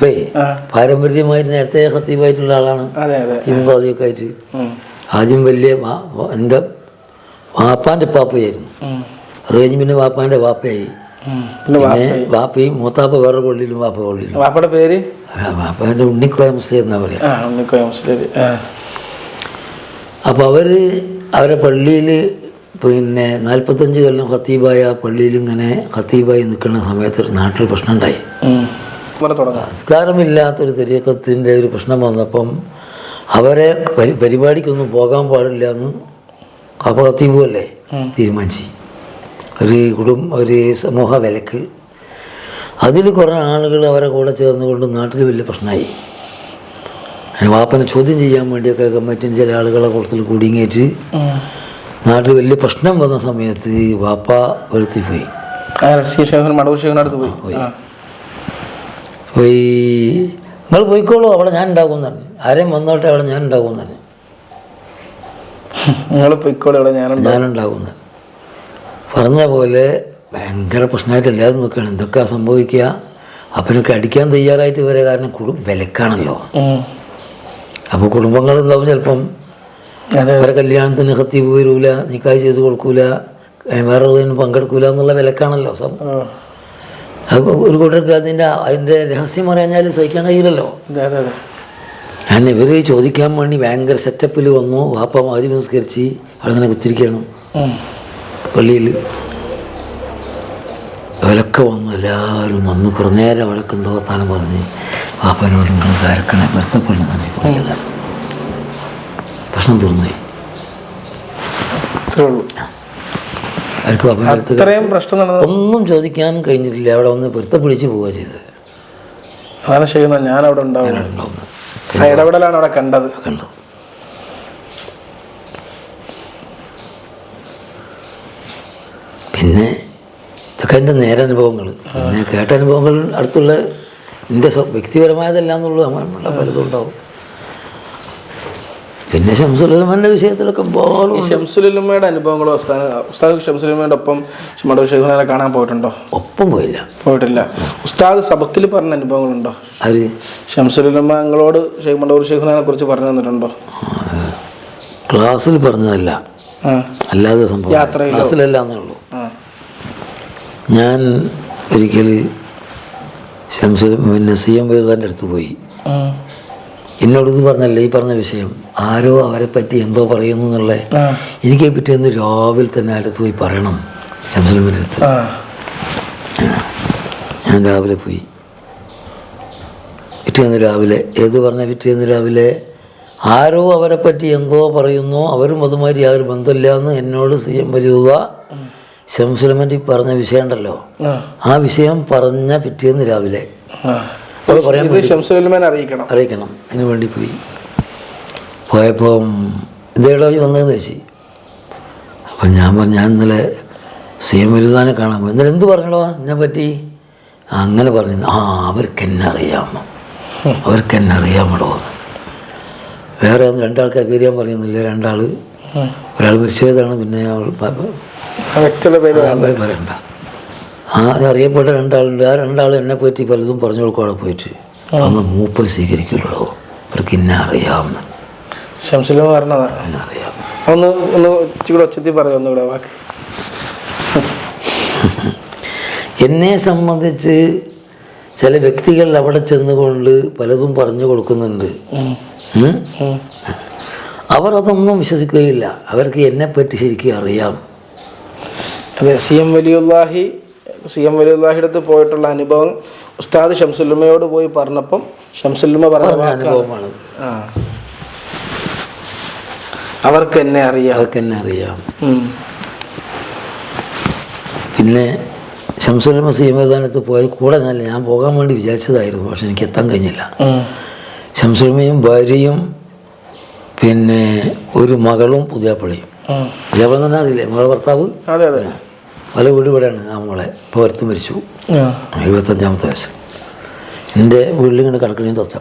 ഉപ്പേ പാരമ്പര്യമായി നേരത്തെ ഹത്തീബായിട്ടുള്ള ആളാണ്. തിമുഖാദിയൊക്കെ ആയിട്ട് ആദ്യം വലിയ എന്റെ വാപ്പാന്റെ പാപ്പയായിരുന്നു. അത് കഴിഞ്ഞ് പിന്നെ വാപ്പാന്റെ വാപ്പയായി. പിന്നെ വാപ്പയും മൂത്താപ്പ വേറെ പള്ളിയിലും വാപ്പ പള്ളിയിലും. വാപ്പയുടെ പേര്? വാപ്പാന്റെ വാപ്പാന്റെ ഉണ്ണിക്കോയ മുസ്ലിം എന്നാ പറയാ. അപ്പൊ ഉണ്ണിക്കോയ മുസ്ലിം. ആ. അപ്പോൾ അവർ അവരെ പള്ളിയിൽ പിന്നെ നാൽപ്പത്തഞ്ച് കൊല്ലം ഖത്തീബായ പള്ളിയിൽ ഇങ്ങനെ ഖത്തീബായി നിൽക്കുന്ന സമയത്ത് ഒരു നാട്ടിൽ പ്രശ്നം ഉണ്ടായി. സംസ്കാരമില്ലാത്തൊരു തെരീക്കത്തിന്റെ ഒരു പ്രശ്നം വന്നപ്പം അവരെ പരി പരിപാടിക്കൊന്നും പോകാൻ പാടില്ല എന്ന് അല്ലേ തീരുമാനിച്ചു. ഒരു കുടുംബ ഒരു സമൂഹ വിലക്ക്. അതിൽ കുറേ ആളുകൾ അവരെ കൂടെ ചേർന്നുകൊണ്ട് നാട്ടിൽ വലിയ പ്രശ്നമായി. വാപ്പനെ ചോദ്യം ചെയ്യാൻ വേണ്ടിയൊക്കെ കമ്മിറ്റിന് ചില ആളുകളെ കൂട്ടത്തിൽ കൂടിങ്ങേറ്റ് നാട്ടിൽ വലിയ പ്രശ്നം വന്ന സമയത്ത് വാപ്പ ഒരുത്തി പോയി. പോയി. പോയി. നിങ്ങൾ പോയിക്കോളൂ അവിടെ ഞാൻ ഉണ്ടാക്കും തന്നെ ആരെയും വന്നോട്ടെ അവിടെ ഞാൻ ഉണ്ടാക്കും തന്നെ നിങ്ങൾ പോയിക്കോളൂ ഞാനുണ്ട് ഞാൻ ഉണ്ടാക്കും തന്നെ പറഞ്ഞ. പോലെ ഭയങ്കര പ്രശ്നമായിട്ട് എല്ലാവരും നോക്കുകയാണ്. എന്തൊക്കെയാ സംഭവിക്കുക? അപ്പനൊക്കെ അടിക്കാൻ തയ്യാറായിട്ട് വരെ കാരണം കുടും വിലക്കാണല്ലോ. അപ്പൊ അപ്പോൾ കുടുംബങ്ങൾ എന്താവും ചിലപ്പം. വേറെ അവരെ കല്യാണത്തിന് ഹത്തീബ് വരൂല നിക്കായ് ചെയ്ത് കൊടുക്കൂല വേറെ ഉള്ളതിന് പങ്കെടുക്കൂല എന്നുള്ള വിലക്കാണല്ലോ. ഒരു കൂട്ടർക്ക് അതിന്റെ അതിന്റെ രഹസ്യം അറിയാഞ്ഞാൽ സഹിക്കാൻ കഴിയില്ലല്ലോ. ഞാൻ ഇവർ ചോദിക്കാൻ വേണ്ടി ഭയങ്കര സെറ്റപ്പിൽ വന്നു. വാപ്പ മാതിരി നിസ്കരിച്ച് അവിടെ കുത്തിരിക്കണം. പള്ളിയിൽ. അവലൊക്കെ വന്നു. എല്ലാവരും വന്ന്. കുറേ നേരം അവളൊക്കെ എന്തോ സ്ഥാനം പറഞ്ഞ്. വാപ്പനോട് നിങ്ങൾ കരക്കണേ. തന്നെ പ്രശ്നം തീർന്നുപോയി. ഇത്രേ ഉള്ളൂ. വാപ്പന്റെ പ്രശ്നം നടന്നത് ഒന്നും ചോദിക്കാൻ കഴിഞ്ഞിട്ടില്ല. അവിടെ ഒന്ന് പൊരുത്തപ്പിടിച്ച് പോവുക ചെയ്തത്. അതാണ് ഷെയ്ഖ് ഞാൻ അവിടെ ഉണ്ടാവും. ആ ഇടപെടലാണ് അവിടെ കണ്ടത്. കണ്ടു. പിന്നെ ഇതൊക്കെ എന്റെ നേരനുഭവങ്ങൾ. പിന്നെ കേട്ട അനുഭവങ്ങൾ അടുത്തുള്ള എന്റെ വ്യക്തിപരമായതല്ല എന്നുള്ളത് നമ്മളുടെ പലതും ഉണ്ടാവും. പിന്നെ ശംസുലമന്റെ വിഷയത്തിലൊക്കെ ഈ ഷംസുലുമ്മയുടെ അനുഭവങ്ങളോ ഉസ്താദ് ഷംസുലുമ്മയുടെ ഒപ്പം മടവൂർ ഷെയ്ഖുനെ കാണാൻ പോയിട്ടുണ്ടോ? ഒപ്പം പോയില്ല. പോയിട്ടില്ല. ഉസ്താദ് സബക്കിൽ പറഞ്ഞ അനുഭവങ്ങളുണ്ടോ? അത് ഷംസുലുമ്മ നിങ്ങളോട് ഷെയ്ഖ് മടവൂർ ഷെയ്ഖുനെ കുറിച്ച് പറഞ്ഞു തന്നിട്ടുണ്ടോ? ക്ലാസ്സിൽ പറഞ്ഞതല്ല. അല്ലാതെ സംഭവം? ക്ലാസ്സിലല്ല എന്നുള്ളൂ ഞാൻ ഒരിക്കൽ ഷംസുൽ പിന്നെ സി എം വേദാന്റെ അടുത്ത് പോയി. എന്നോട് ഇത് പറഞ്ഞല്ലേ? ഈ പറഞ്ഞ വിഷയം. ആരോ അവരെ പറ്റി എന്തോ പറയുന്നു എന്നുള്ള എനിക്ക് പറ്റിയെന്ന് രാവിലെ തന്നെ അടുത്ത് പോയി പറയണം. ശംസലമിനടുത്ത് ഞാൻ രാവിലെ പോയി. പിറ്റേന്ന് രാവിലെ ഏത് പറഞ്ഞ പിറ്റേന്ന് രാവിലെ? ആരോ അവരെ പറ്റി എന്തോ പറയുന്നു. അവരും അതുമാതിരി യാതൊരു ബന്ധമില്ല എന്ന് എന്നോട് സി എം വരിക ശംസുലമന്റെ പറഞ്ഞ വിഷയം ഉണ്ടല്ലോ. ആ. വിഷയം പറഞ്ഞ പിറ്റേന്ന് രാവിലെ. അത് പറയാൻ അറിയിക്കണം. അറിയിക്കണം. അതിന് വേണ്ടി പോയി. പോയപ്പോൾ ഇതേടോ വന്നതെന്ന് വെച്ചി അപ്പം ഞാൻ പറഞ്ഞു ഞാൻ ഇന്നലെ സി എം വലുതാനെ കാണാൻ പോയി. ഇന്നലെ എന്ത് പറഞ്ഞോ എന്നെ പറ്റി? അങ്ങനെ പറഞ്ഞു. ആ അവർക്ക് എന്നെ അറിയാമോ? അവർക്ക് എന്നെ അറിയാമടോ? വേറെ ഒന്ന് രണ്ടാൾക്കാർ പേര് ഞാൻ പറയുന്നില്ല. രണ്ടാൾ ഒരാൾ മരിച്ചതാണ് പിന്നെ അവൾ പറയണ്ട. ആ അറിയപ്പെട്ട രണ്ടാളുണ്ട്. ആ രണ്ടാൾ എന്നെ പറ്റി പലതും പറഞ്ഞു കൊടുക്കും അവിടെ പോയിട്ട്. അന്ന് മൂപ്പ സ്വീകരിക്കുള്ളൂ. അവർക്ക് എന്നെ അറിയാമെന്ന് പറഞ്ഞതാണ് അറിയാം ഒന്ന് ഒന്ന് ഇച്ചിരി ഒച്ചത്തിൽ പറയാം ഒന്നുകൂടെ വാക്ക്. എന്നെ സംബന്ധിച്ച് ചില വ്യക്തികൾ അവിടെ ചെന്നുകൊണ്ട് പലതും പറഞ്ഞു കൊടുക്കുന്നുണ്ട്. അവർ അതൊന്നും വിശ്വസിക്കുകയില്ല. അവർക്ക് എന്നെ പറ്റി ശരിക്കും അറിയാം. അതെ C M Valiyullahi C M വലിയുള്ളാഹിടത്ത് അടുത്ത് പോയിട്ടുള്ള അനുഭവം ഉസ്താദ് ഷംസുല്ലമ്മയോട് പോയി പറഞ്ഞപ്പം ഷംസുല്ലമ്മ പറഞ്ഞ അനുഭവമാണ് അവർക്ക് എന്നെ അറിയാം. അവർക്ക് എന്നെ അറിയാം. പിന്നെ എം സീമദാനത്ത് പോയ കൂടെ നല്ല ഞാൻ പോകാൻ വേണ്ടി വിചാരിച്ചതായിരുന്നു പക്ഷെ എനിക്ക് എത്താൻ കഴിഞ്ഞില്ല. ഉം. ഭാര്യയും പിന്നെ ഒരു മകളും പുതിയാപ്പള്ളിയും പുതിയാപ്പള്ളി തന്നെ അറിയില്ലേ? മകളെ ഭർത്താവ്? അതെ അതെ. പല വീട് ഇവിടെയാണ് ആ മോളെ. ഇപ്പോൾ ഒരുത്ത് മരിച്ചു. ആ. എഴുപത്തഞ്ചാമത്തെ വയസ്സ്. എന്റെ വീട്ടിൽ ഇങ്ങനെ കിടക്കണേ തൊത്ത.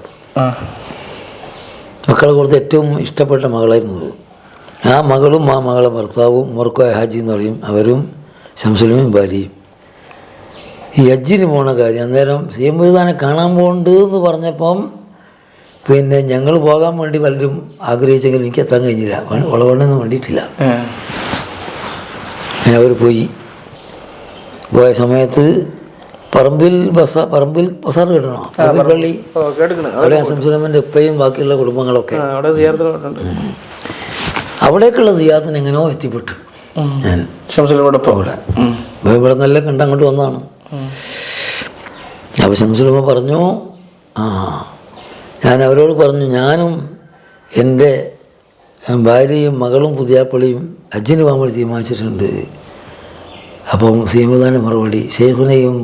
മക്കളെ കൊടുത്ത് ഏറ്റവും ഇഷ്ടപ്പെട്ട മകളായിരുന്നു അത്. ആ മകളും ആ മകളെ ഭർത്താവും മുറുക്കോയ ഹാജി എന്ന് പറയും. അവരും ശംസുലമയും ഭാര്യയും. ഈ ഹജ്ജിന് പോണ കാര്യം അന്നേരം സി എം മൊയ്തുദാനെ കാണാൻ പോകുന്നുണ്ട് എന്ന് പറഞ്ഞപ്പം പിന്നെ ഞങ്ങൾ പോകാൻ വേണ്ടി പലരും ആഗ്രഹിച്ചെങ്കിലും എനിക്ക് എത്താൻ കഴിഞ്ഞില്ല. വളവണ്ണെന്ന് വേണ്ടിയിട്ടില്ല. അവർ പോയി. പോയ സമയത്ത് പറമ്പിൽ ബസ പറമ്പിൽ ബസാർ കിട്ടണോ? പറമ്പിൽ പള്ളി അവിടെ അസംസുലമന്റെ ഉപ്പയും ബാക്കിയുള്ള കുടുംബങ്ങളൊക്കെ. അവിടേക്കുള്ള സിയാത്തിന് എങ്ങനെയോ എത്തിപ്പെട്ടു ഞാൻ. അവിടെ. അപ്പോൾ ഇവിടെ നല്ല കണ്ട് അങ്ങോട്ട് വന്നതാണ്. അപ്പോൾ ശംസുലമ്മ പറഞ്ഞു ആ ഞാൻ അവരോട് പറഞ്ഞു ഞാനും എന്റെ ഭാര്യയും മകളും പുതിയാപ്പള്ളിയും അജിന് പോകാൻ വേണ്ടി തീരുമാനിച്ചിട്ടുണ്ട്. അപ്പം സീമുദാന മറുപടി ഷെയ്ഖുനെയും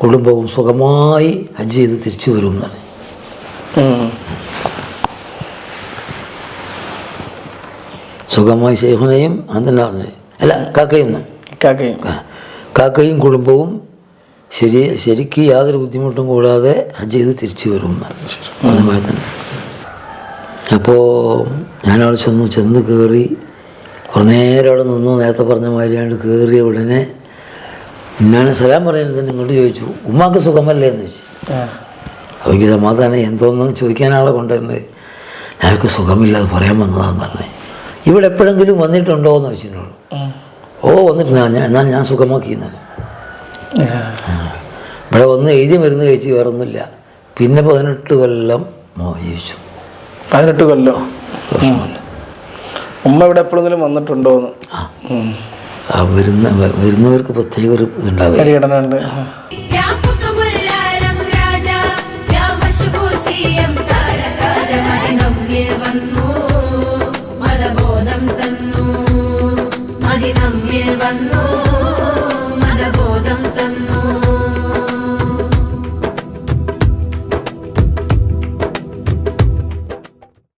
കുടുംബവും സുഖമായി ഹജ്ജ് ചെയ്ത് തിരിച്ചു വരും എന്നാണ് സുഖമായി ഷെയ്ഖുനെയും അതെന്നാ പറഞ്ഞത് അല്ല കാക്കയും. കാക്കയും. കുടുംബവും ശരി ശരിക്ക് യാതൊരു ബുദ്ധിമുട്ടും കൂടാതെ ഹജ്ജ് ചെയ്ത് തിരിച്ചു വരും തന്നെ. അപ്പോൾ ഞാനവിടെ ചെന്നു ചെന്ന് കയറി കുറേ നേരം അവിടെ നിന്നു. നേരത്തെ പറഞ്ഞ മാതിരിയാണ്ട് കയറിയ ഉടനെ ഞാൻ സലാം പറയുന്നത് ഇങ്ങോട്ട് ചോദിച്ചു. ഉമ്മാക്ക് സുഖമല്ലേ? എന്ന് ചോദിച്ചു. അവയ്ക്ക് സമാധാനം. എന്തോന്നും ചോദിക്കാൻ ആളെ കൊണ്ടുവരുന്നത്? ഞങ്ങൾക്ക് സുഖമില്ല. അത് പറയാൻ വന്നതാന്ന് പറഞ്ഞേ. ഇവിടെ എപ്പോഴെങ്കിലും വന്നിട്ടുണ്ടോ? എന്ന് ചോദിച്ചിട്ടുള്ളൂ ഓ വന്നിട്ടില്ല ഞാൻ എന്നാൽ ഞാൻ സുഖമാക്കി ആ. ഇവിടെ വന്ന് എഴുതി മരുന്ന് കഴിച്ച് വേറൊന്നുമില്ല. പിന്നെ പതിനെട്ട് കൊല്ലം മോ ജീവിച്ചു പതിനെട്ട് കൊല്ലം? പ്രശ്നമില്ല. ഉമ്മ ഇവിടെ എപ്പോഴെങ്കിലും വന്നിട്ടുണ്ടോ എന്ന്. വരുന്ന വരുന്നവർക്ക് പ്രത്യേക ഒരു ഇതുണ്ടാവും പരിഗണനയുണ്ട് വന്നു.